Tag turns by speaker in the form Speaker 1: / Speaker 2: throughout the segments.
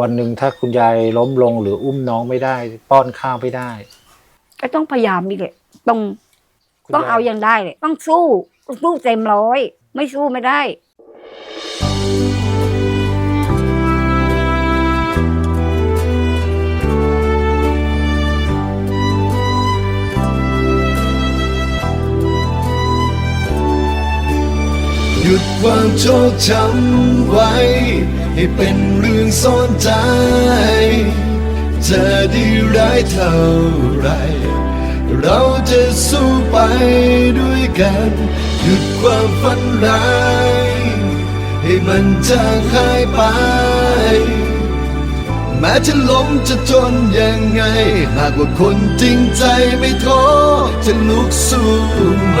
Speaker 1: วันหนึ่งถ้าคุณยายล้มลงหรืออุ้มน้องไม่ได้ ป้อนข้าวไม่ได้
Speaker 2: ก็ต้องพยายามอีกเลยต้อง
Speaker 1: คุณ
Speaker 2: ต้อง
Speaker 1: ยาย
Speaker 2: เอาอย่างได้เลยต้องสู้สู้เต็มร้อย ไม่สู้ไม่ได้
Speaker 3: หยุดความโชคช้ำไว้ ให้เป็นเรื่อง ซ่อนใจ จะดีร้ายเท่าไร เราจะสู้ไปด้วยกัน หยุดความฝันร้าย ให้มันจางหายไป แม้จะล้มจะจนยังไง หากว่าคนจริงใจไม่ท้อจะลุกสู้ไหม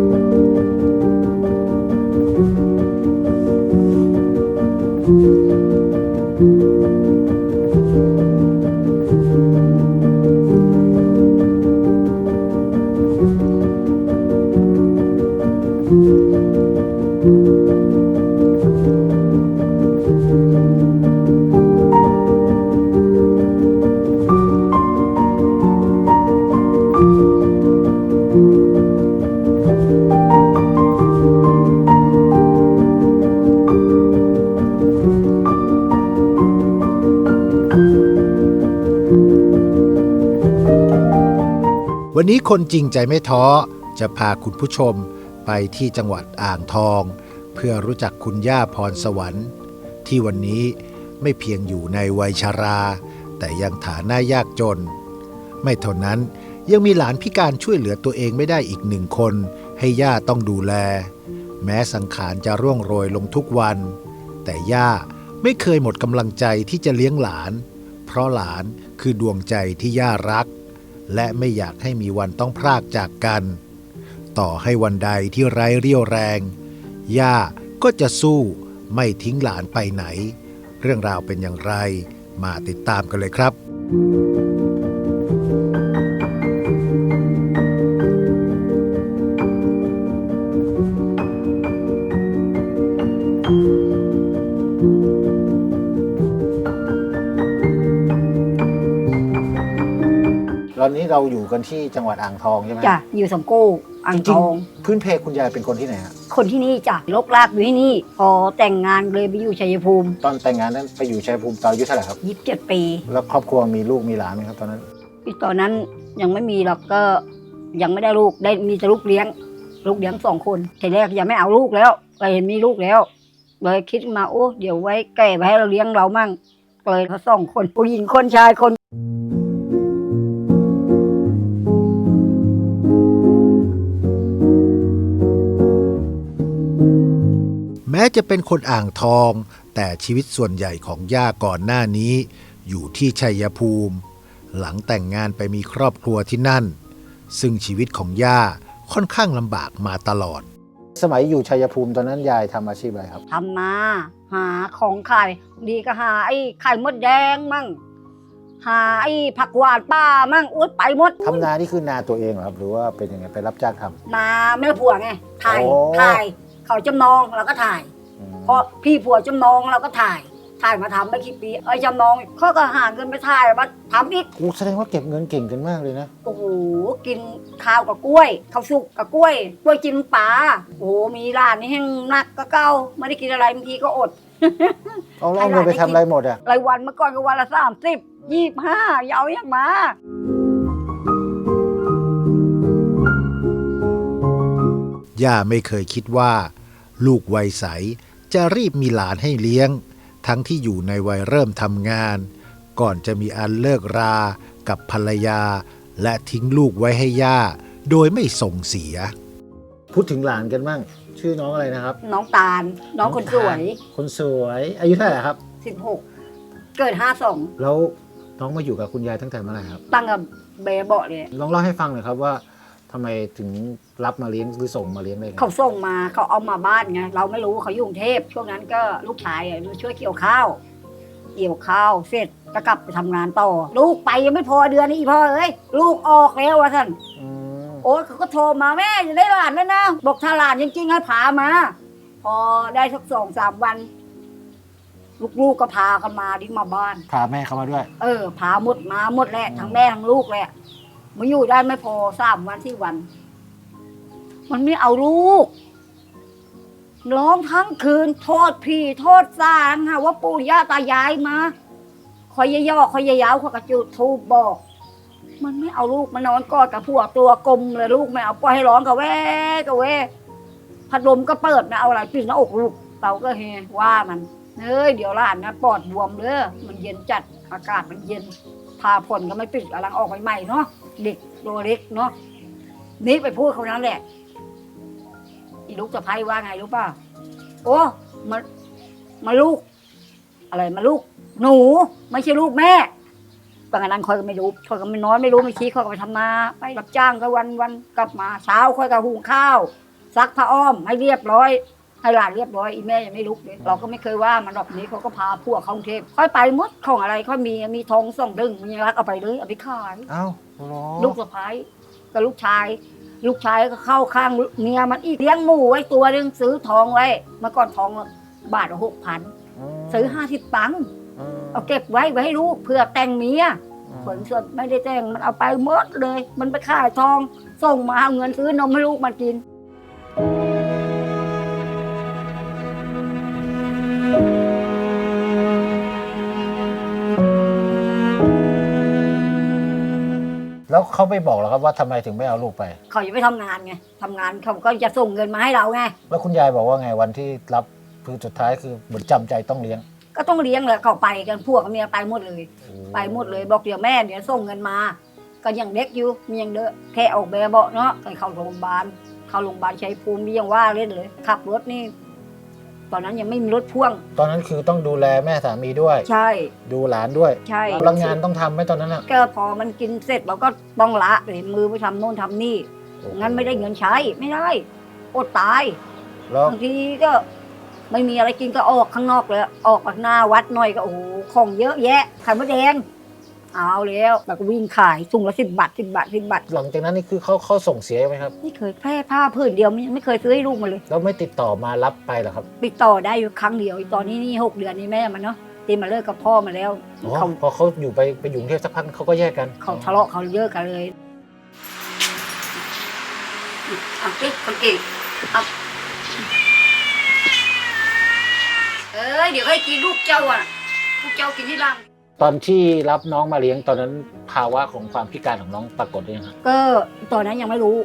Speaker 4: วันนี้คนจริงใจไม่ท้อ จะพาคุณผู้ชมไปที่จังหวัดอ่างทอง เพื่อรู้จักคุณย่าพรสวรรค์ ที่วันนี้ไม่เพียงอยู่ในวัยชารา แต่ยังฐานะยากจน ไม่เท่านั้นยังมีหลานพิการช่วยเหลือตัวเองไม่ได้อีกหนึ่งคน ให้ย่าต้องดูแล แม้สังขารจะร่วงโรยลงทุกวัน แต่ย่าไม่เคยหมดกำลังใจที่จะเลี้ยงหลาน เพราะหลานคือดวงใจที่ย่ารัก และไม่อยากให้มีวันต้องพรากจากกัน ต่อให้วันใดที่ไร้เรี่ยวแรง ย่าก็จะสู้ไม่ทิ้งหลานไปไหน เรื่องราวเป็นอย่างไร มาติดตามกันเลยครับ
Speaker 1: ตอนนี้เราอยู่กันที่จังหวัดอ่างทองใช่ไหม
Speaker 2: จ้ะอยู่สมกู้อ่าง
Speaker 1: จริ
Speaker 2: ท
Speaker 1: ง
Speaker 2: อง
Speaker 1: ๆพื้นเพคุณยายเป็นคนที่ไหนฮะ
Speaker 2: คนที่นี่จ้ะลกลากอยู่ที่นี่พอแต่งงานเลยไปอยู่ชัยภูมิ
Speaker 1: ตอนแต่งงานนั้นไปอยู่ชัยภูมิตอนอายุเท่าไหร่ครับ
Speaker 2: ยี่สิบเจ็ดปี
Speaker 1: แล้วครอบครัวมีลูกมีหลานไหมครับตอนนั้น
Speaker 2: อีตอนนั้นยังไม่มีหรอกก็ยังไม่ได้ลูกได้มีแต่ลูกเลี้ยง ลูกเลี้ยงสองคนทีแรกยังไม่เอาลูกแล้วก็เห็นมีลูกแล้วเลยคิดมาโอ้เดี๋ยวไว้แก่ไปให้เราเลี้ยงเรามั่งก็เลยเขาสองคนผู้หญิงคนชายคน
Speaker 4: ม้จะเป็นคนอ่างทอง แต่ชีวิตส่วนใหญ่ของย่าก่อนหน้านี้ อยู่ที่ชัยภูมิ หลังแต่งงานไปมีครอบครัวที่นั่น ซึ่งชีวิตของย่าค่อนข้างลำบากมาตลอด
Speaker 1: สมัยอยู่ชัยภูมิตอนนั้นยายทำอาชีพอะไรครับ
Speaker 2: ทำนาหาของขายดีก็หาไอ้ไข่มดแดงมั่ง หาไอ้ผักหวานป้ามั่งอุ้ยไปหมด
Speaker 1: ทำนานี่คือนาตัวเองเหรอครับ หรือว่าเป็นยังไงไปรับจ้างทำ
Speaker 2: นาแม่ผัวไงถ่าย
Speaker 1: โอ้
Speaker 2: ถ่าย เขาจำนองเราก็ถ่าย
Speaker 1: อืม
Speaker 2: เพราะพี่ผัวจำนองเราก็ถ่าย ถ่ายมาทำไม่กี่ปีไอ้จำนองเขาก็หาเงินไปถ่ายมาทำอีก
Speaker 1: กูแสดงว่าเก็บเงินเก่งกันมากเลยนะ
Speaker 2: โอ้โหกินข้าวกับกล้วยข้าวสุกกับกล้วยกล้วยจิ้มปลาโอ้โหมีร้านนี้แห้งหนักก็เก้าไม่ได้กินอะไรบางทีก็อด
Speaker 1: เอาแล้วเอาเงินไปทำอะไรหมดอะ
Speaker 2: รายวันเมื่อก่อนก็วันละสามสิบยี่ห้าอย่าเอาอย่างมา
Speaker 4: ย่าไม่เคยคิดว่า ลูกวัยใสจะรีบมีหลานให้เลี้ยง ทั้งที่อยู่ในวัยเริ่มทำงาน ก่อนจะมีอันเลิกรากับภรรยา และทิ้งลูกไว้ให้ย่า โดยไม่ส่งเสีย
Speaker 1: พูดถึงหลานกันบ้าง ชื่อน้องอะไรนะครับ
Speaker 2: น้องตาล น้องคนสวย
Speaker 1: คนสวยอายุเท่าไหร่ครับ
Speaker 2: สิบหกเกิดห้าสอง
Speaker 1: แล้วน้องมาอยู่กับคุณยายตั้งแต่เมื่อไหร่ครับ
Speaker 2: ตั้งกับเบเบาะเลย
Speaker 1: ลองเล่าให้ฟังหน่อยครับว่า ทำไมถึงรับมาเลี้ยงหรือส่งมาเลี้ยงได้ไง
Speaker 2: เขาส่งมาเขาเอามาบ้านไงเราไม่รู้เขาอยู่กรุงเทพช่วงนั้นก็ลูกชายอะมาช่วยเกี่ยวข้าว เกี่ยวข้าวเสร็จก็กลับไปทำงานต่อ ลูกไปยังไม่พอเดือนนี้อีพ่อเอ้ยลูกออกแล้ววะท่าน
Speaker 1: อืม
Speaker 2: โอ้ยเขาก็โทรมาแม่จะได้หลานแล้วนะบอกถ้าหลานจริงๆให้พามา พอได้สักสองสามวัน ลูกๆก็พากันมาที่มาบ้าน
Speaker 1: พาแม่เข้ามาด้วย
Speaker 2: เออพาหมดมาหมดแหละทั้งแม่ทั้งลูกแหละ มาอยู่ได้ไม่พอสามวันที่วัน มันไม่เอาลูกร้องทั้งคืน โทษพี่โทษสางค่ะว่าปู่ย่าตายายมาคอยย่อๆคอยยาวๆคอยกระจุดทูบบอก มันไม่เอาลูกมานอนกอดกับพวกตัวกลมเลยลูกไม่เอาปล่อยให้ร้องกับแว่กับแว่พัดลมก็เปิดนะเอาอะไรปิดหน้าอกลูกเตาก็เฮว่ามันเฮ้ยเดี๋ยวหลานนะปอดบวมเลยมันเย็นจัดอากาศมันเย็นพาผลก็ไม่ปิดกำลังออกใหม่ๆเนาะ เด็กตัวเล็กเนาะนี่ไปพูดเขานั้นแหละอีลูกสะพ้ายว่าไงรู้ป่ะโอ้มามาลูก อะไรมาลูก หนู ไม่ใช่ลูกแม่บางอันนั้นคอยก็ไม่รู้คอยก็ไม่นอนไม่รู้ไม่ชี้คอยก็ไปทำนาไปรับจ้างก็วันวันกลับมาเช้าคอยก็หุงข้าว ซักผ้าอ้อมให้เรียบร้อย ให้หลานเรียบร้อยอีแม่ยังไม่ลุกเลยเราก็ไม่เคยว่ามันหรอกนี้เขาก็พาพวกเขากรุงเทพค่อยไปมดของอะไรค่อยมีมีทองส่องดึงมีรักเอาไปเลยเอาไปขาย
Speaker 1: เอ้า
Speaker 2: ลูกสะพ้ายกับลูกชาย ลูกชายก็เข้าข้างเมียมันอีกเลี้ยงหมูไว้ตัวหนึงซื้อทองไว้เมื่อก่อนทองบาทละหกพัน
Speaker 1: ม
Speaker 2: ซื้อห้าสิบตังค์
Speaker 1: ม
Speaker 2: เอาเก็บไว้ไว้ให้ลูกเพื่อแต่งเมีย
Speaker 1: อืม
Speaker 2: ผลส่วนไม่ได้แต่งมันเอาไปหมดเลย มันไปขายทอง ส่งมาเอาเงินซื้อนมให้ลูกมันกิน
Speaker 1: แล้วเขาไม่บอกหรอครับว่าทำไมถึงไม่เอาลูกไป
Speaker 2: เขาจะไปทำงานไงทำงานเขาก็จะส่งเงินมาให้เราไง
Speaker 1: แล้วคุณยายบอกว่าไงวันที่รับคือสุดท้ายคือเหมือนจำใจต้องเลี้ยง
Speaker 2: ก็ต้องเลี้ยงแหละเขาไปกันพวกกับเมียไปหมดเลย ไปหมดเลยบอกเดี๋ยวแม่เดี๋ยวส่งเงินมา ก็ยังเด็กอยู่มียังเด้อแค่ออกแบบเบาะเนาะไปเข้าโรงพยาบาลเข้าโรงพยาบาลชัยภูมิยังว่าเล่นเลย ขับรถนี่ ตอนนั้นยังไม่มีรถพ่วง
Speaker 1: ตอนนั้นคือต้องดูแลแม่สามีด้วย
Speaker 2: ใช่
Speaker 1: ดูหลานด้วย
Speaker 2: ใช่
Speaker 1: แล้วงานต้องทำไหมตอนนั้นอะ
Speaker 2: ก็พอมันกินเสร็จเราก็ต้องละเลยมือไปทำโน่นทำนี่งั้นไม่ได้เงินใช้ไม่ได้อดตาย
Speaker 1: แล้ว
Speaker 2: บางทีก็ไม่มีอะไรกินก็ออกข้างนอกเลยออกจากหน้าวัดหน่อยก็โอ้โหของเยอะแยะไข่มดแดง เอาแล้วแล้วก็วิ่งขายถุงละสิบบาทสิบบาทสิบบาท
Speaker 1: หลังจากนั้นนี่คือเขาเขาส่งเสียไหมครับ
Speaker 2: ไม่เคยแพร่ผ้าผืนเดียวไม่ไม่เคยซื้อให้ลูกมาเลย
Speaker 1: แล้วไม่ติดต่อมารับไปเหรอครับ
Speaker 2: ติดต่อได้อยู่ครั้งเดียวตอนนี้นี่หกเดือนนี่แม่มันเนาะตีมาเลิกกับพ่อมาแล้ว
Speaker 1: อ๋อ
Speaker 2: เขา
Speaker 1: พอเขาอยู่ไปไปอยู่กรุงเทพสักพักเขาก็แยกกัน
Speaker 2: เขาทะเลาะเขาเยอะกันเลยเอาสิคนเก่งเอาเอ้ยเดี๋ยวให้กินลูกเจ้าอะลูกเจ้ากินที่หลัง
Speaker 1: ตอนที่รับน้องมาเลี้ยงตอนนั้นภาวะของความพิการของน้องปรากฏหรือยังครับ
Speaker 2: ก็ตอนนั้นยังไม่รู้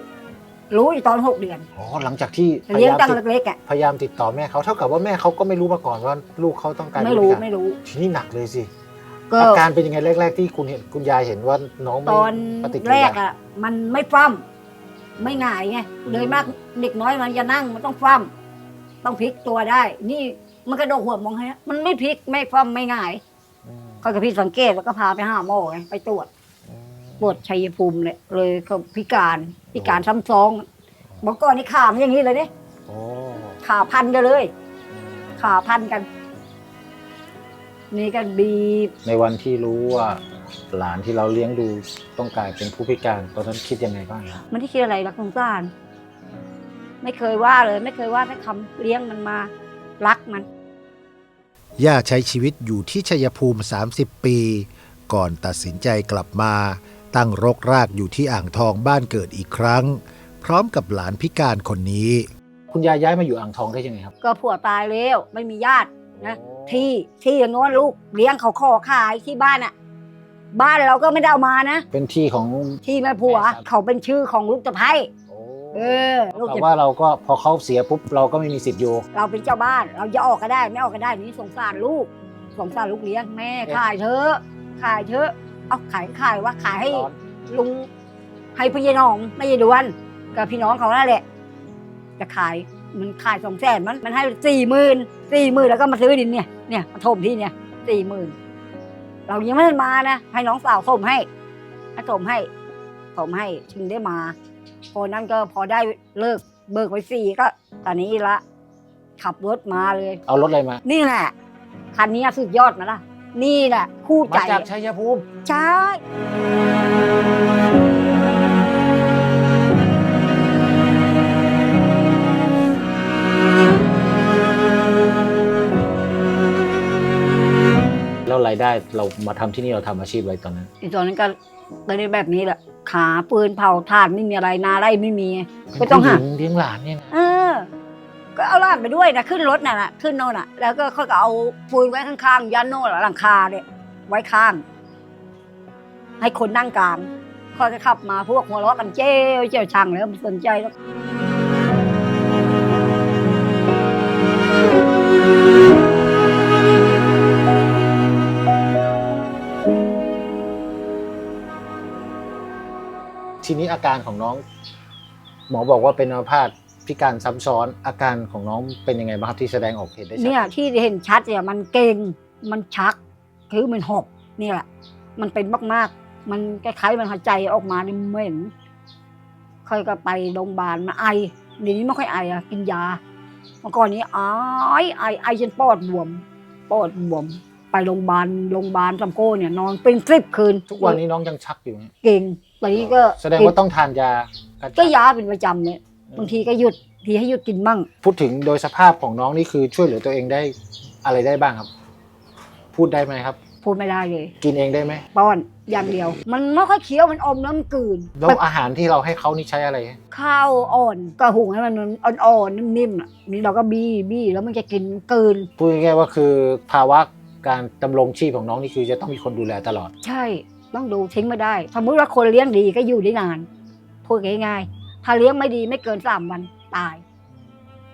Speaker 2: รู้อยู่ตอนหกเดือน
Speaker 1: อ๋อหลังจากที่พ
Speaker 2: เลี้ยง
Speaker 1: ยายาม
Speaker 2: ตั้ง
Speaker 1: ติด
Speaker 2: เล็กๆอะ
Speaker 1: พยายามติดต่อแม่เขาเท่ากับว่าแม่เขาก็ไม่รู้มาก่อนว่าลูกเขาต้องการ
Speaker 2: ไม่รู้
Speaker 1: พิการ
Speaker 2: ไม่รู้
Speaker 1: ทีนี้หนักเลยสิ
Speaker 2: ก็
Speaker 1: อาการเป็นยังไงแรก ๆ ที่คุณเห็นคุณยายเห็นว่าน้องไม่
Speaker 2: ตอน
Speaker 1: ปฏิกิ
Speaker 2: แร
Speaker 1: ริยา
Speaker 2: กอะ มันไม่ฟั่มไม่หงายไงเลยมากเด็กน้อยมันจะนั่งมันต้องฟั่มต้องพลิกตัวได้ นี่มันกระโดดหัวมองให้มันไม่พลิกไม่ฟั่มไม่หงาย
Speaker 1: อืม
Speaker 2: เขาก็พี่สังเกตแล้วก็พาไปหาหมอไงไปตรวจ
Speaker 1: อืม
Speaker 2: ตรวจชัยภูมิเลยเลยเขาพิการพิการซ้ำซ้องบอกก่อนนี่ขามันอย่างนี้เลยเนี่ย
Speaker 1: โอ้
Speaker 2: ขาพันกันเลย
Speaker 1: อืม
Speaker 2: ขาพันกัน นี่ก็บีบ
Speaker 1: ในวันที่รู้ว่าหลานที่เราเลี้ยงดูต้องกลายเป็นผู้พิการตอนนั้นคิดยังไงบ้างครับ
Speaker 2: มันที่คิดอะไรรักสงสาร ไม่เคยว่าเลย ไม่เคยว่าสักคำเลี้ยงมันมา รักมัน
Speaker 4: ย่าใช้ชีวิตอยู่ที่ชัยภูมิ 30 ปี ก่อนตัดสินใจกลับมา ตั้งรกรากอยู่ที่อ่างทองบ้านเกิดอีกครั้ง พร้อมกับหลานพิการคนนี้
Speaker 1: คุณยายย้ายมาอยู่อ่างทองได้ยังไงครับ
Speaker 2: ก็ผัวตายแล้วไม่มีญาตินะที่ที่อย่างโน้นลูกเลี้ยงเขาขอขายที่บ้านอะบ้านเราก็ไม่ได้เอามานะ
Speaker 1: เป็นที่ของ
Speaker 2: ที่แม่ผัว
Speaker 1: แม่ครับ
Speaker 2: เขาเป็นชื่อของลูกสะใภ้ เออลูก
Speaker 1: แต่
Speaker 2: จะ
Speaker 1: ว่าเราก็พอเขาเสียปุ๊บเราก็ไม่มีสิทธิ์อยู่
Speaker 2: เราเป็นเจ้าบ้าน เราจะออกก็ได้ ไม่ออกก็ได้นี่สงสารลูกสงสารลูกเลี้ยงแม่ขายเถอะขายเถอะเอาขายขายว่าขายให้ลุงให้พี่ยายน้องไม่ยายดวนกับพี่น้องเขานั่นแหละ จะขายมันขายสองแสนมันมันให้สี่หมื่นสี่หมื่นแล้วก็มาซื้อดินเนี่ยเนี่ยมาถมที่เนี่ยสี่หมื่นเรายังไม่ได้มานะให้น้องสาวส่งให้ให้ส่งให้ส่งให้ถึงได้มา อนั้นก็พอได้เลิกเบิกไว้ฟรีก็ตอนนี้ละขับรถมาเลย
Speaker 1: เอารถอะไรมา
Speaker 2: นี่แหละคันนี้สุดยอดนะล่ะ นี่แหละ คู่ใจ
Speaker 1: มาจากชัยภูมิ
Speaker 2: ใช่
Speaker 1: แล้วรายได้เรามาทำที่นี่เราทำอาชีพอะไรตอนนั้น
Speaker 2: อีตอนนั้นก็ได้แบบนี้แหละ ขาปืนเผาถ่านไม่มีอะไรนาไรไม่มี ก็ต้องหา
Speaker 1: ผู้ญิเลี้ยงหลานเนี่ยนะ
Speaker 2: เออ ก็เอาล่านไปด้วยนะขึ้นรถน่ะนะขึ้นโน่นน่ะ แล้วก็เขาก็เอาปูนไว้ข้างๆยันโน่นหลังคาเนี่ยไว้ข้าง ให้คนนั่งกลางค่อยก็ขับมาพวกหัวเราะกันเจ้วเจ้าช่างแล้วไม่สนใจแล้ว
Speaker 1: ทีนี้อาการของน้อง หมอบอกว่าเป็นอัมพาตพิการซ้ำซ้อนอาการของน้องเป็นยังไงบ้างครับที่แสดงออกเห็นได้ชัด
Speaker 2: เนี่ยที่เห็นชัดเนี่ยมันเก่งมันชัก คือมันหกนี่แหละมันเป็นมากๆ มันคล้ายๆมันหายใจออกมานี่เหม็นค่อยก็ไปโรงพยาบาลมาไอเดี๋ยวนี้ไม่ค่อยไออะกินยาเมื่อก่อนนี้ไอไอไอจนปอดบวมปอดบวม ไปโรงพยาบาลโรงพยาบาลจำโก้เนี่ยนอนเป็นสิบคืน
Speaker 1: ทุกวันนี้น้องยังชักอยู่ไหม
Speaker 2: เก่ง ตอนนี้ก็
Speaker 1: แสดงว่าต้องทานยากัน
Speaker 2: ก็ยาเป็นประจำเนี่ยบางทีก็หยุดทีให้หยุดกินมั่ง
Speaker 1: พูดถึงโดยสภาพของน้องนี่คือช่วยเหลือตัวเองได้อะไรได้บ้างครับ พูดได้ไหมครับ
Speaker 2: พูดไม่ได้เลย
Speaker 1: กินเองได้ไหม
Speaker 2: ป้อนอย่างเดียว มันไม่ค่อยเคี้ยวมันอมแล้วมันกลืน
Speaker 1: แล้วอาหารที่เราให้เขานี่ใช้อะไร
Speaker 2: ข้าวอ่อนก็หุงให้มันอ่อนๆนิ่มๆอะนี่เราก็บี้บี้แล้วมันจะกินกลืน
Speaker 1: พูดง่ายๆว่าคือภาวะการดำรงชีพของน้องนี่คือจะต้องมีคนดูแลตลอด
Speaker 2: ใช่ ต้องดูทิ้งไม่ได้ สมมติว่าคนเลี้ยงดีก็อยู่ได้นานพูดง่ายๆถ้าเลี้ยงไม่ดีไม่เกินสามวันตาย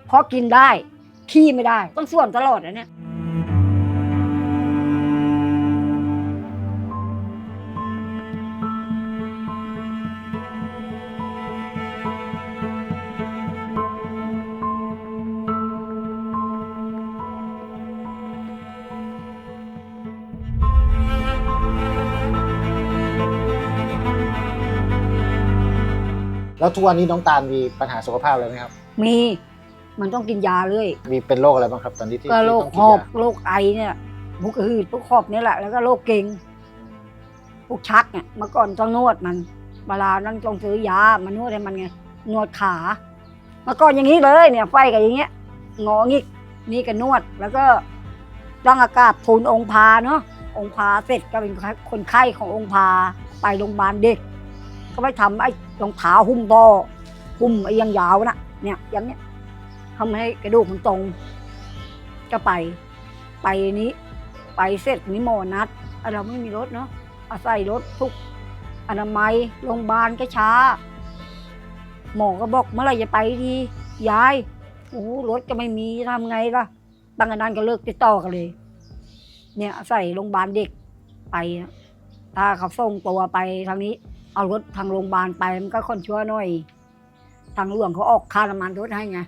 Speaker 2: เพราะกินได้ขี้ไม่ได้ ต้องส่วนตลอดนะเนี่ย
Speaker 1: แล้วทุกวันนี้น้องตาลมีปัญหาสุขภาพอะไรไหมครับ
Speaker 2: มีมันต้องกินยาเลย
Speaker 1: มีเป็นโรคอะไรบ้างครับ ตอนนี้ที่
Speaker 2: ก็โรค
Speaker 1: ที่
Speaker 2: ห
Speaker 1: ต้อง
Speaker 2: อบ
Speaker 1: กินยา
Speaker 2: โรคไอเนี่ยพวกหืดพวกหอบเนี่ยแหละแล้วก็โรคเก่งพวกชักเนี่ยเมื่อก่อนต้องนวดมันเวลานั้นต้องซื้อยามานวดให้มันไงนวดขาเมื่อก่อนอย่างนี้เลยเนี่ยไฟกับอย่างเงี้ยงองิกนี่ก็นวดแล้วก็ตั้งอากาศทูลองค์พาเนาะองค์พาเสร็จก็เป็นคนไข้ขององค์พาไปโรงพยาบาลเด็ก ก็ไปทำไอ้รองเท้าหุ้มตอหุ้มไอ้ยางยาวนะเนี่ยอย่างเนี้ยทำให้กระดูกมันตรง ก็ไป ไปนี้ ไปเสร็จนี้หมอนัดเราไม่มีรถเนาะอาศัยรถทุกอนามัยโรงพยาบาลก็ช้า หมอก็บอกเมื่อไรจะไปทียายโอ้รถก็ไม่มีทำไงล่ะตั้งแต่นั้นก็เลิกติดต่อกันเลย เนี่ยอาศัยโรงพยาบาลเด็กไปอะถ้าเขาส่งตัวไปทางนี้ เอารถทางโรงพยาบาลไปมันก็ค่อนชั่วหน่อย ทางหลวงเขาออกค่าน้ำมันรถให้ไง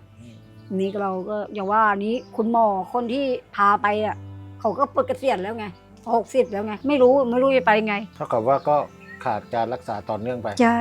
Speaker 2: นี่เราก็อย่างว่านี้คุณหมอคนที่พาไปอะเขาก็เปิดเกษียณแล้วไงหกสิบแล้วไง ไม่รู้ไม่รู้จะไปไง
Speaker 1: เท่ากับว่าก็ขาดการรักษาต่อเนื่องไป
Speaker 2: ใช่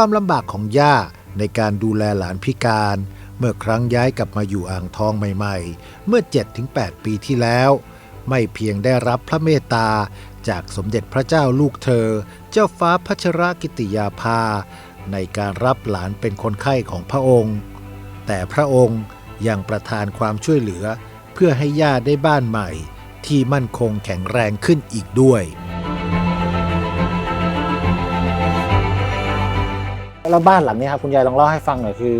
Speaker 4: ความลำบากของย่าในการดูแลหลานพิการ เมื่อครั้งย้ายกลับมาอยู่อ่างทองใหม่ๆ เมื่อ 7-8 ปีที่แล้ว ไม่เพียงได้รับพระเมตตาจากสมเด็จพระเจ้าลูกเธอ เจ้าฟ้าพัชรกิติยาภา ในการรับหลานเป็นคนไข้ของพระองค์ แต่พระองค์ยังประทานความช่วยเหลือ เพื่อให้ย่าได้บ้านใหม่ ที่มั่นคงแข็งแรงขึ้นอีกด้วย
Speaker 1: แล้วบ้านหลังเนี้ครับคุณยายลองเล่าให้ฟังหน่อยคือ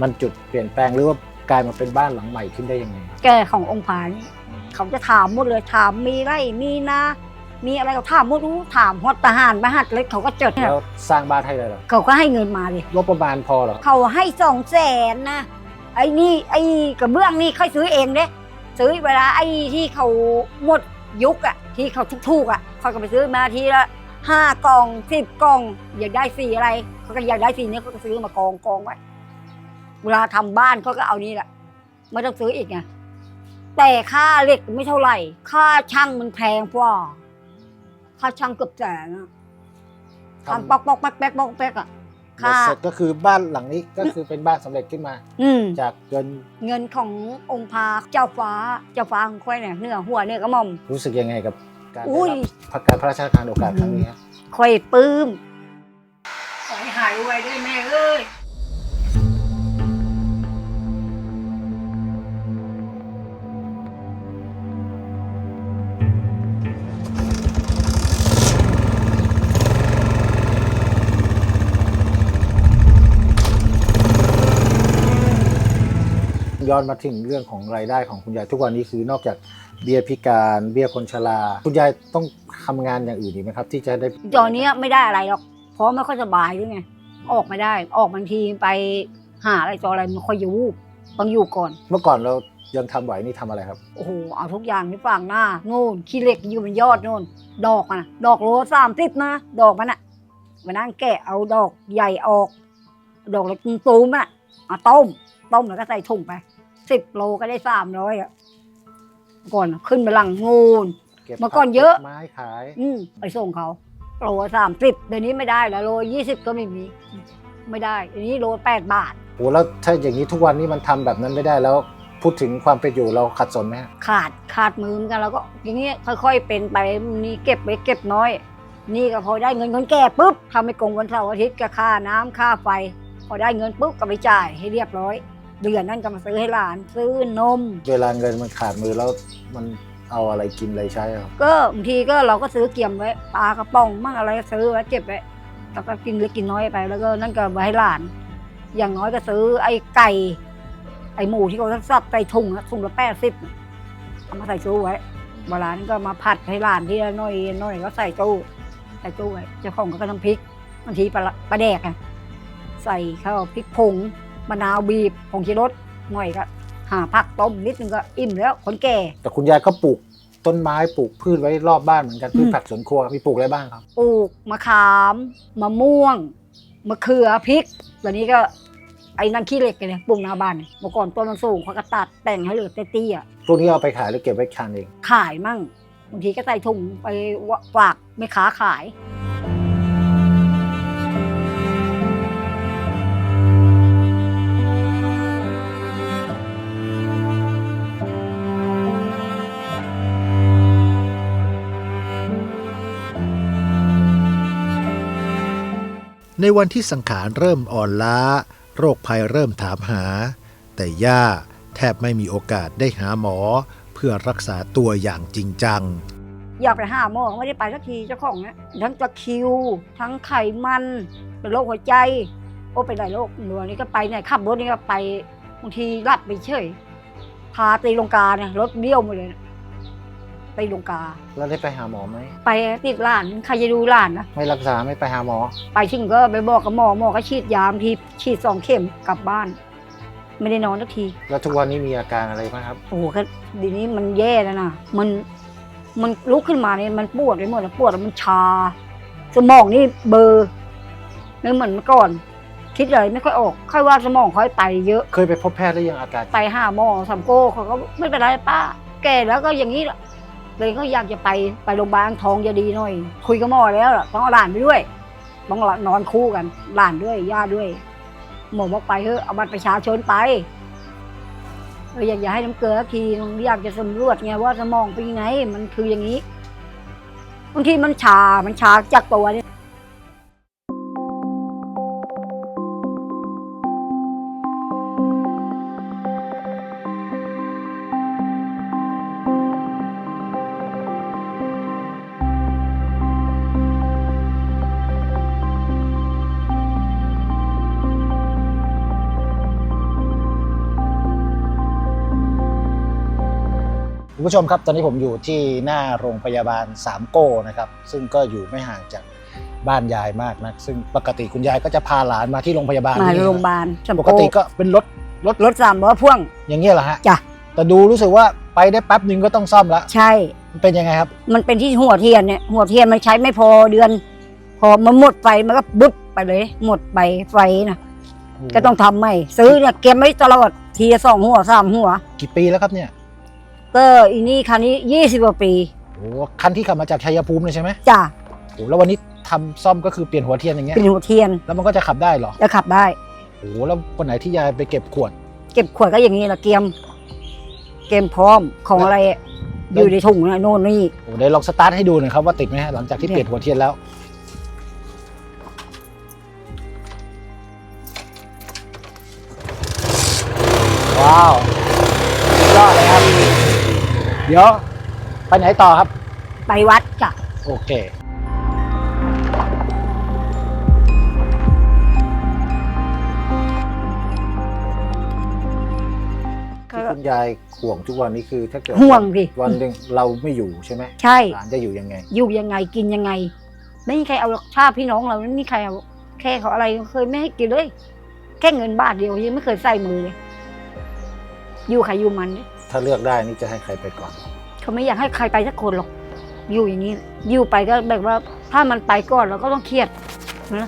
Speaker 1: มันจุดเปลี่ยนแปลงหรือว่ากลายมาเป็นบ้านหลังใหม่ขึ้นได้ยังไง
Speaker 2: แกขององค์พานี่เขาจะถามหมดเลยถามมีไรมีนามีอะไรเขาถามหมดรู้ถามฮอดทหารมหัดเล็กเขาก็จด
Speaker 1: แล้วสร้างบ้านให้เลยเหรอ
Speaker 2: เขาก็ให้เงินมาเลย
Speaker 1: งบประมาณพอเหรอ
Speaker 2: เขาให้สองแสนนะไอ้นี่ไอ้กระเบื้องนี่ค่อยซื้อเองเด้ซื้อเวลาไอ้ที่เขาหมดยุคอะที่เขาทุกๆอะเขาก็ไปซื้อมาทีละ ห้ากล่องสิบกล่อง อยากได้สีอะไรเขาก็อยากได้สีนี้เขาก็ซื้อมากองกองไว้เวลาทำบ้านเขาก็เอานี่แหละไม่ต้องซื้ออีกไงแต่ค่าเหล็กไม่เท่าไหร่ ค่าช่างมันแพงกว่าค่าช่างเกือบแสนอะทำปอกปอกแป๊กแป๊กปอกแป๊กอะ
Speaker 1: เบ็ด
Speaker 2: ค่า
Speaker 1: เสร็จก็คือบ้านหลังนี้ก็คือเป็นบ้านสำเร็จขึ้นมา
Speaker 2: อืม
Speaker 1: จากเงิน
Speaker 2: เงินขององค์พาเจ้าฟ้าเจ้าฟ้าของค่อยเนี่ยเนื้อหัวเนื้อกระหม่อม
Speaker 1: รู้สึกยังไงกับ การได้
Speaker 2: อุ้ย
Speaker 1: รับพระการพระราชทานโอกาสครั้งนี้ครับ
Speaker 2: ค่อยปลื้ม ขอให้หายไวด้วยแม่เอ้ ย
Speaker 1: ย้อนมาถึงเรื่องของรายได้ของคุณยายทุกวันนี้คือนอกจากเบี้ยพิการเบี้ยคนชราคุณยายต้องทำงานอย่างอื่นอีกไหมครับ ที่จะได้
Speaker 2: ตอนนี้ไม่ได้อะไรหรอกเพราะไม่ค่อยสบายด้วยไงออกไม่ได้ ออกบางทีไปหาอะไรต่ออะไรมันค่อยจะวูบต้องอยู่ก่อน
Speaker 1: เมื่อก่อนเรายังทำไหวนี่ทำอะไรครับ
Speaker 2: โอ้โหเอาทุกอย่างที่ฝั่งหน้าโน่นขี้เหล็กอยู่บนยอดโน่นดอกมันอะดอกโลสามสิบนะ ดอกมันอะมานั่งแกะเอาดอกใหญ่ออก ดอกเล็กตูมๆอะเอาต้ม ต้มแล้วก็ใส่ถุงไป สิบโลก็ได้สามร้อยอะก่อนขึ้นไปหลังงูน
Speaker 1: เก็บ
Speaker 2: เมื่อก่อนเยอะ
Speaker 1: ไม้ขาย
Speaker 2: อืมไปส่งเขาโลสามสิบเดี๋ยวนี้ไม่ได้แล้วโลยี่สิบก็ไม่มี ไม่ได้เดี๋ยวนี้โลแปดบาท
Speaker 1: โอ้แล้วถ้าอย่างนี้ทุกวันนี้มันทำแบบนั้นไม่ได้แล้ว พูดถึงความเป็นอยู่เราขัดสนไหมฮะ
Speaker 2: ขาดขาดมือเหมือนกันแล้วก็อย่างเงี้ยค่อย ๆ เป็นไปนี่เก็บไว้เก็บน้อย นี่ก็พอได้เงินคนแก่ปุ๊บทำให้กงวันเสาร์อาทิตย์ก็ค่าน้ำค่าไฟ พอได้เงินปุ๊บก็ไปจ่ายให้เรียบร้อย เดือนนั้นก็มาซื้อให้หลานซื้อนม
Speaker 1: เวลาเงินมันขาดมือแล้วมันเอาอะไรกินอะไรใช้อะครับ
Speaker 2: ก็บางทีก็เราก็ซื้อเกียมไว้ปลากระป๋องมั่งอะไรก็ซื้อไว้เก็บไว้แล้วก็กินเล็กกินน้อยไป แล้วก็นั่นก็ไว้ให้หลาน อย่างน้อยก็ซื้อไอ้ไก่ ไอ้หมูที่เขาสับใส่ถุงอะถุงละแปดสิบเอามาใส่ตู้ไว้โบราณก็มาผัดให้หลานที่ละน้อยน้อยก็ใส่ตู้ใส่ตู้ไว้เจ้าของก็ทำพริกบางทีปลาละปลาแดกอะใส่ข้าวพริกผง มะนาวบีบผงชีรสหน่อยก็หาผักต้มนิดนึงก็อิ่มแล้วคนแก่
Speaker 1: แต่คุณยายก็ปลูกต้นไม้ปลูกพืชไว้รอบบ้านเหมือนกัน
Speaker 2: อืม
Speaker 1: พืชผักสวนครัวมีปลูกอะไรบ้างครับ
Speaker 2: ปลูกมะขามมะม่วงมะเขือพริกตอนนี้ก็ไอ้นั่นขี้เหล็กกันเนี่ยปลูกหน้าบ้านเนี่ยเมื่อก่อนต้นมันสูงเขาก็ตัดแต่งให้เหลือเตี้ยๆอะ
Speaker 1: พวกนี้เอาไปขายหรือเก็บไว้ทานเอง
Speaker 2: ขายมั่งบางทีก็ใส่ถุงไปฝากแม่ค้าขาย
Speaker 4: ในวันที่สังขารเริ่มอ่อนล้า โรคภัยเริ่มถามหา แต่ย่าแทบไม่มีโอกาสได้หาหมอ เพื่อรักษาตัวอย่างจริงจัง
Speaker 2: อยากไปหาหมอไม่ได้ไปสักทีเจ้าของเนี่ยทั้งตะคิว ทั้งไขมันเป็นโรคหัวใจ โอ้เป็นหลายโรคหนูอันนี้ก็ไปเนี่ยขับรถนี่ก็ไปบางทีรัดไปเฉยพาตีลงกาเนี่ยรถเบี้ยวหมดเลยนะ ตีลงกา
Speaker 1: แล้วได้ไปหาหมอไหม
Speaker 2: ไปติดหลานใครจะดูหลานนะ
Speaker 1: ไม่รักษาไม่ไปหาหมอ
Speaker 2: ไปถึงก็ไปบอกกับหมอหมอก็ฉีดยามทีฉีดสองเข็มกลับบ้าน ไม่ได้นอนสักที
Speaker 1: แล้วทุกวันนี้มีอาการอะไรบ้างครับ
Speaker 2: โอ้โหก็ดีนี้มันแย่แล้วนะมันมันลุกขึ้นมาเนี่ยมันปวดไปหมดแล้วปวดแล้วมันชา สมองนี่เบลอร์ไม่เหมือนเมื่อก่อน คิดอะไรไม่ค่อยออก ค่อยว่าสมองค่อยไปเยอะ
Speaker 1: เคยไปพบแพทย์หรือยังอาการ
Speaker 2: ไปหาหมอสัมโก้เขาก็ไม่เป็นไรป้า แก่แล้วก็อย่างนี้แหละ เลยก็อยากจะไปไปโรงพยาบาลทองจะดีหน่อย คุยกับหมอแล้วต้องเอาหลานไปด้วยต้องนอนคู่กันหลานด้วยย่าด้วย หมอบอกไปเถอะเอาบัตรประชาชนไปเอออยากจะให้น้ำเกลือทีอยากจะสำรวจไงว่าสมองเป็นยังไง มันคืออย่างนี้บางทีมันชา มันชาจากตัวเนี่ย
Speaker 1: คุณผู้ชมครับ ตอนนี้ผมอยู่ที่หน้าโรงพยาบาลสามโก้นะครับ ซึ่งก็อยู่ไม่ห่างจากบ้านยายมากนะซึ่งปกติคุณยายก็จะพาหลานมาที่โรงพยาบาล
Speaker 2: มา
Speaker 1: นี่
Speaker 2: โรงพยาบาลสัม
Speaker 1: ป
Speaker 2: โก้
Speaker 1: กติก็เป็นรถรถ
Speaker 2: รถสามล้อพ่วง
Speaker 1: อย่างเงี้ยเหรอฮะ
Speaker 2: จ้ะ
Speaker 1: แต่ดูรู้สึกว่าไปได้แป๊บหนึ่งก็ต้องซ่อมละ
Speaker 2: ใช่
Speaker 1: มันเป็นยังไงครับ
Speaker 2: มันเป็นที่หัวเทียนเนี่ยหัวเทียนมันใช้ไม่พอเดือน พอมันหมดไฟมันก็บึ๊บไปเลย หมดไปไฟนะก็ต้องทำใหม่ ซื้อเนี่ยเก็บไว้ตลอดทีละสองหัวสามหัว
Speaker 1: กี่ปีแล้วครับเนี่ย
Speaker 2: ก็อีนี่คันนี้ยี่สิบกว่าปี
Speaker 1: โอ้คันที่ขับมาจากชัยภูมิเลยใช่ไหม
Speaker 2: จ้ะ
Speaker 1: โอ้แล้ววันนี้ทำซ่อมก็คือเปลี่ยนหัวเทียนอย่างเงี้ย
Speaker 2: เป็นหัวเทียน
Speaker 1: แล้วมันก็จะขับได้เหรอ
Speaker 2: แล้วขับได้
Speaker 1: โอ้แล้ววันไหนที่ยายไปเก็บขวด
Speaker 2: เก็บขวดก็อย่างนี้แหละเกมเกมพร้อมของอะไรอะ
Speaker 1: แล้
Speaker 2: อ
Speaker 1: ว
Speaker 2: ยู่ในถุงนะโน่นนี่
Speaker 1: โอ้ได้ลองสตาร์ทให้ดูหน่อยครับว่าติดไหมฮะหลังจากที่
Speaker 2: เนี่ย
Speaker 1: เปลี่ยนหัวเทียนแล้ว ว้าวสุดยอดเลยครับ เดี๋ยวไปไหนต่อครับ
Speaker 2: ไปวัดจ้ะ
Speaker 1: โอเค
Speaker 2: ก็
Speaker 4: ที่คุณยายห่วงทุกวันนี้คือถ้าเกิด
Speaker 2: ห่วงดิ
Speaker 4: วันหนึ่งเราไม่อยู่ใช่ไหม
Speaker 2: ใช่
Speaker 4: หลานจะอยู่ยังไง
Speaker 2: อยู่ยังไงกินยังไง ไม่มีใครเอาหรอกถ้าพี่น้องเราไม่มีใครเอาแค่เขาอะไรเคยไม่ให้กินเลย แค่เงินบาทเดียวยังไม่เคยใส่มือเลยอยู่ใครอยู่มันเนี่ย
Speaker 4: ถ้าเลือกได้นี่จะให้ใครไปก่อน
Speaker 2: เขาไม่อยากให้ใครไปสักคนหรอก อยู่อย่างนี้อยู่ไปก็แบบว่าถ้ามันไปก่อนเราก็ต้องเครียดนะ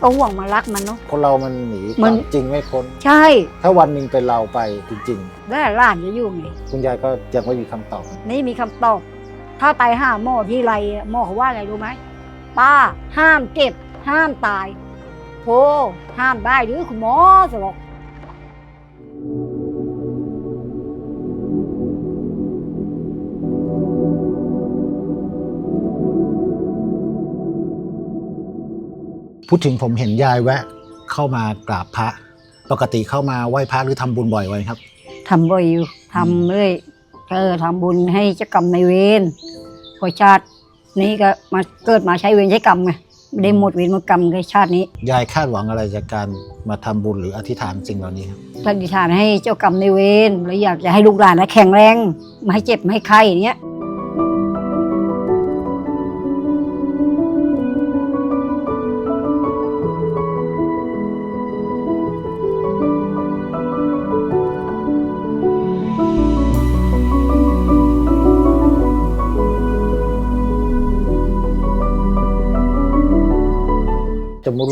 Speaker 2: ก็ห่วงมารักมันเนาะ
Speaker 4: คนเรามันหนีค
Speaker 2: มั
Speaker 4: วาน มจริงไม่พ้น
Speaker 2: ใช่
Speaker 4: ถ้าวันหนึ่งเป็นเราไปจริง
Speaker 2: แล้วหลานจะอยู่ไง
Speaker 4: ๆ คุณยายก็ยังไม่มีคำตอบ
Speaker 2: นี่มีคำตอบ ถ้าไปหาหมอที่ไรอะหมอเขาว่าไงรู้ไหม ป้าห้ามเก็บ ห้ามตายโธ่ห้ามได้หรือคุณหมอสบอก
Speaker 1: พูดถึงผมเห็นยายแวะ เข้ามากราบพระ ปกติเข้ามาไหว้พระหรือทำบุญบ่อยไว้ครับ
Speaker 2: ทำบ่อยอยู่ทำเลยเออทำบุญให้เจ้ากรรมในายเวรพอชาตินี้ก็มาเกิดมาใช้เวรใช้กรรมไงไม่ได้หมดเวรหมดกรรมในชาตินี้
Speaker 1: ยายคาดหวังอะไรจากการมาทำบุญหรืออธิษฐานสิ่งเหล่านี้ครับ
Speaker 2: ปฏิฐานให้เจ้ากรรมในายเวรแล้วอยากจะให้ลูกหลานนะแข็งแรง ไม่ให้เจ็บไม่ให้ไข้อย่างเงี้ย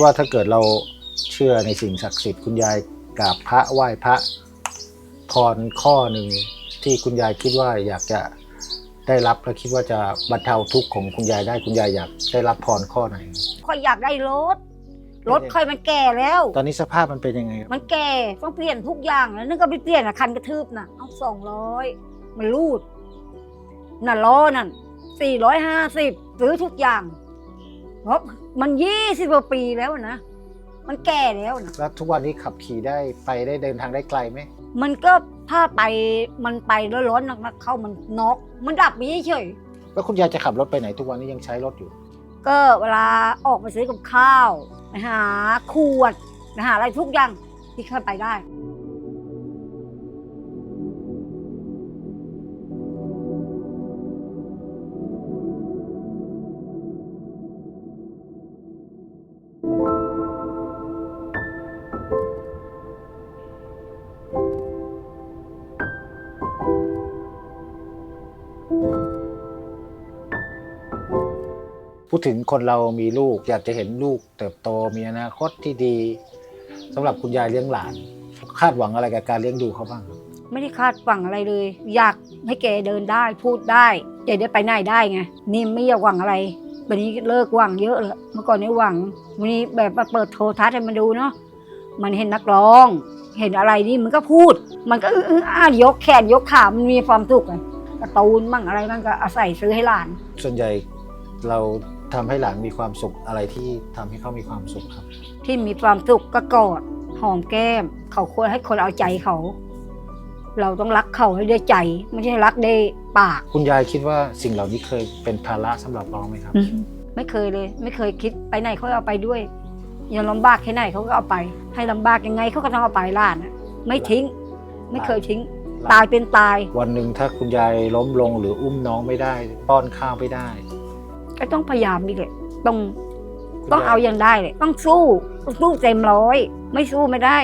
Speaker 1: ว่าถ้าเกิดเราเชื่อในสิ่งศักดิ์สิทธิ์คุณยายกราบพระไหว้พระพรข้อหนึ่งที่คุณยายคิดว่าอยากจะได้รับและคิดว่าจะบรรเทาทุกข์ของคุณยายได้คุณยายอยากได้รับพรข้อไหน
Speaker 2: ค่อยอยากได้รถ รถค่อยมันแก่แล้ว
Speaker 1: ตอนนี้สภาพมันเป็นยังไงครับ
Speaker 2: มันแก่ต้องเปลี่ยนทุกอย่างแล้วนึกก็ไปเปลี่ยนอะคันกระทืบน่ะเอาสองร้อยมันรูดน่ะล้อนั่นสี่ร้อยห้าสิบซื้อทุกอย่างเพราะ มันยี่สิบกว่าปีแล้วนะ มันแก่แล้วนะ
Speaker 1: แล้วทุกวันนี้ขับขี่ได้ไปได้เดินทางได้ไกลไหม
Speaker 2: มันก็ถ้าไปมันไปแล้วร้อนนักๆเข้ามันน็อก มันดับไปเฉย
Speaker 1: แล้วคุณยายจะขับรถไปไหนทุกวันนี้ยังใช้รถอยู่
Speaker 2: ๆก็เวลาออกไปซื้อกับข้าวไปหาขวดไปหาอะไรทุกอย่างที่เข้าไปได้
Speaker 1: พูดถึงคนเรามีลูกอยากจะเห็นลูกเติบโตมีอนาคตที่ดีสำหรับคุณยายเลี้ยงหลาน คาดหวังอะไรกับการเลี้ยงดูเขาบ้างครับ
Speaker 2: ไม่ได้คาดหวังอะไรเลย อยากให้แกเดินได้พูดได้จะได้ไปไหนได้ไงนี่ไม่อยากหวังอะไรวันนี้เลิกหวังเยอะเลยเมื่อก่อนนี่หวังวันนี้แบบมาเปิดโทรทัศน์ให้มันดูเนาะมันเห็นนักร้อง เห็นอะไรนี่มันก็พูด มันก็อื้ออื้ออ้ายกแขนยกขา มันมีความสุขไงการ์ตูนมั่งอะไรมั่งก็อาศัยซื้อให้หลาน
Speaker 1: ส่วนใหญ่เรา ทำให้หลานมีความสุขอะไรที่ทำให้เขามีความสุขครับ
Speaker 2: ที่มีความสุขก็กอดหอมแก้ม เขาควรให้คนเอาใจเขา เราต้องรักเขาให้ด้วยใจ ไม่ใช่รักด้วยปาก
Speaker 1: คุณยายคิดว่าสิ่งเหล่านี้เคยเป็นภาระสำหรับเราไหมครับ
Speaker 2: ไม่เคยเลย ไม่เคยคิดไปไหนเขาเอาไปด้วยยังลำบากแค่ไหนเขาก็เอาไป ให้ลำบากยังไงเขาก็ต้องเอาไปล้านอะไม่ทิ้ง ไม่เคยทิ้ง ตายเป็นตาย
Speaker 1: วันหนึ่งถ้าคุณยายล้มลงหรืออุ้มน้องไม่ได้ ป้อนข้าวไม่ได้
Speaker 2: ก็ต้องพยายามนี่แหละต้อง
Speaker 1: คุณ
Speaker 2: ต้อง
Speaker 1: ยาย
Speaker 2: เอาอย่างได้เลยต้องสู้ต้องสู้เต็มร้อย ไม่สู้ไม่ได้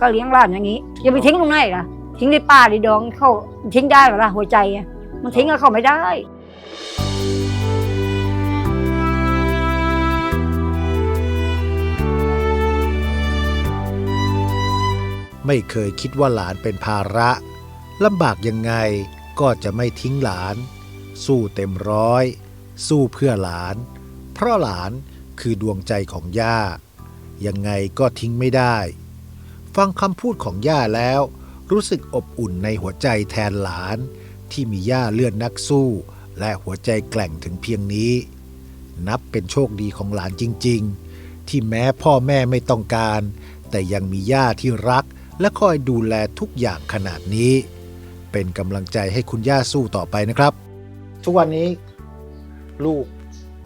Speaker 2: ก็เลี้ยงหลานอย่างนี้อย่าไปทิ้งตรงไหนล่ะทิ้งในป่าในดองเขาทิ้งได้เหรอล่ะหัวใจอะมันทิ้งกับเขาไม่ได้
Speaker 4: ไม่เคยคิดว่าหลานเป็นภาระลำบากยังไงก็จะไม่ทิ้งหลาน สู้เต็มร้อย สู้เพื่อหลาน เพราะหลานคือดวงใจของย่า ยังไงก็ทิ้งไม่ได้ ฟังคำพูดของย่าแล้ว รู้สึกอบอุ่นในหัวใจแทนหลาน ที่มีย่าเลือดนักสู้ และหัวใจแกล่งถึงเพียงนี้ นับเป็นโชคดีของหลานจริง ๆ ที่แม้พ่อแม่ไม่ต้องการ แต่ยังมีย่าที่รักและคอยดูแลทุกอย่างขนาดนี้ เป็นกำลังใจให้คุณย่าสู้ต่อไปนะครับ
Speaker 1: ทุกวันนี้ ลูก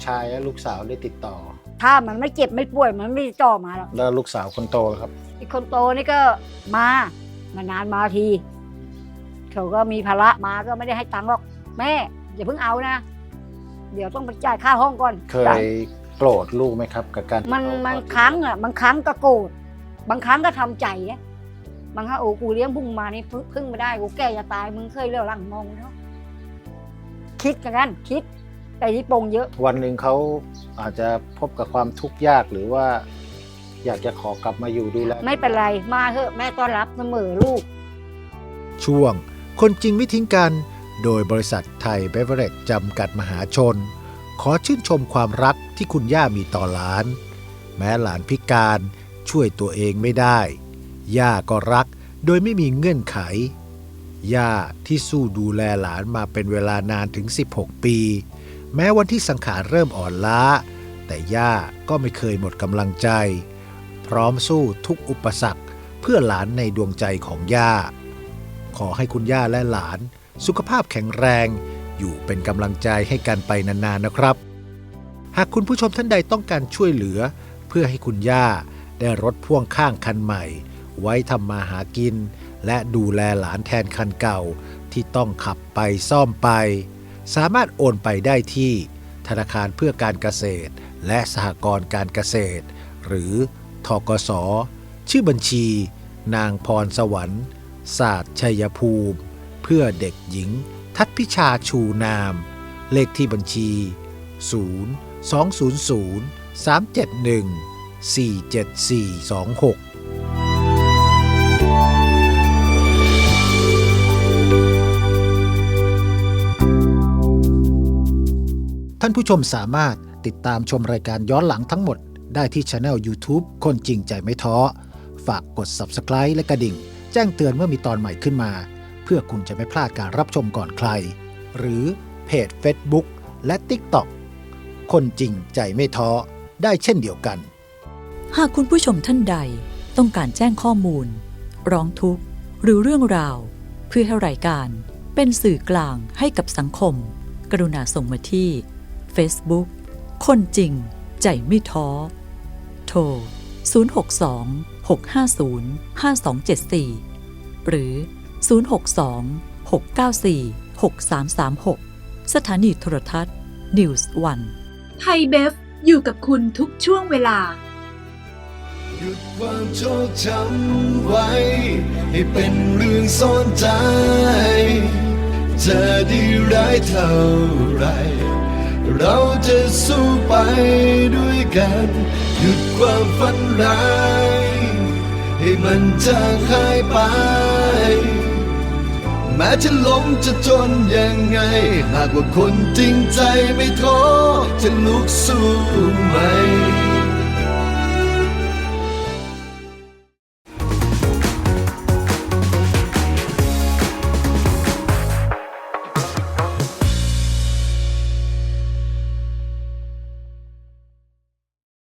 Speaker 1: ชายและลูกสาวได้ติดต่อ
Speaker 2: ถ้ามันไม่เจ็บไม่ป่วยมันไม่จ่อมาหรอก
Speaker 1: แล้วลูกสาวคนโตล่ะครับ
Speaker 2: อีกคนโตนี่ก็มามานานมาทีเขาก็มีภาระมาก็ไม่ได้ให้ตังค์หรอก แม่อย่าเพิ่งเอานะ เดี๋ยวต้องไปจ่ายค่าห้องก่อน
Speaker 1: เคยโกรธลูกไหมครับ กับการ
Speaker 2: มัน
Speaker 1: ที่เขา
Speaker 2: บางครั้งอะบางครั้งก็โกรธบางครั้งก็ทำใจนะบางครั้งโอ้กูเลี้ยงพุ่งมานี่พึ่งพึ่งไม่ได้กูแก่จะตายมึงเคยเลี้ยวหลังมองเนาะคิดกันคิด แต่ที่ปงเยอะ
Speaker 1: วันหนึ่งเขาอาจจะพบกับความทุกข์ยากหรือว่า อยากจะขอกลับมาอยู่ดูแล
Speaker 2: ไม่เป็นไรมาเถอะแม่ต้อนรับเสมอลูก
Speaker 4: ช่วง คนจริงไม่ทิ้งกัน โดยบริษัทไทยเบเวอเรจจำกัดมหาชน ขอชื่นชมความรักที่คุณย่ามีต่อหลาน แม้หลานพิการช่วยตัวเองไม่ได้ ย่าก็รักโดยไม่มีเงื่อนไข ย่าที่สู้ดูแลหลานมาเป็นเวลานานถึง 16 ปี แม้วันที่สังขารเริ่มอ่อนล้า แต่ย่าก็ไม่เคยหมดกำลังใจ พร้อมสู้ทุกอุปสรรคเพื่อหลานในดวงใจของย่า ขอให้คุณย่าและหลาน สุขภาพแข็งแรง อยู่เป็นกำลังใจให้กันไปนานๆนะครับ หากคุณผู้ชมท่านใดต้องการช่วยเหลือ เพื่อให้คุณย่าได้รถพ่วงข้างคันใหม่ ไว้ทำมาหากิน และดูแลหลานแทนคันเก่าที่ต้องขับไปซ่อมไป สามารถโอนไปได้ที่ธนาคารเพื่อการเกษตร และสหกรณ์การเกษตร หรือทกส ชื่อบัญชี นางพรสวรรค์ศาสตร์ชัยภูมิ เพื่อเด็กหญิง ทัดพิชาชูนาม เลขที่บัญชี 0 200 371 47426 ท่านผู้ชมสามารถติดตามชมรายการย้อนหลังทั้งหมด ได้ที่ช anel YouTube คนจริงใจไม่ท้อ ฝากกด Subscribe และกระดิ่ง แจ้งเตือนเมื่อมีตอนใหม่ขึ้นมา เพื่อคุณจะไม่พลาดการรับชมก่อนใคร หรือเพจ Facebook และ TikTok คนจริงใจไม่ท้อ ได้เช่นเดียวกัน
Speaker 5: หากคุณผู้ชมท่านใดต้องการแจ้งข้อมูล ร้องทุกข์ หรือเรื่องราว เพื่อให้รายการ เป็นสื่อกลางให้กับสังคม กรุณาส่งมาที่ Facebook คนจริง ใจไม่ท้อ โทร 062 650 5274 หรือ 062 694 6336 สถานีโทรทัศน์ News One
Speaker 6: ไทยเบฟอยู่กับคุณทุกช่วงเวลา
Speaker 3: หยุดความโชคจำไว้ ให้เป็นเรื่องซ่อนใจ จะดีร้ายเท่าไร เราจะสู้ไปด้วยกัน หยุดความฝันร้าย ให้มันจางหายไป แม้จะล้มจะจนยังไง หากว่าคนจริงใจไม่ท้อจะลุกสู้ไหม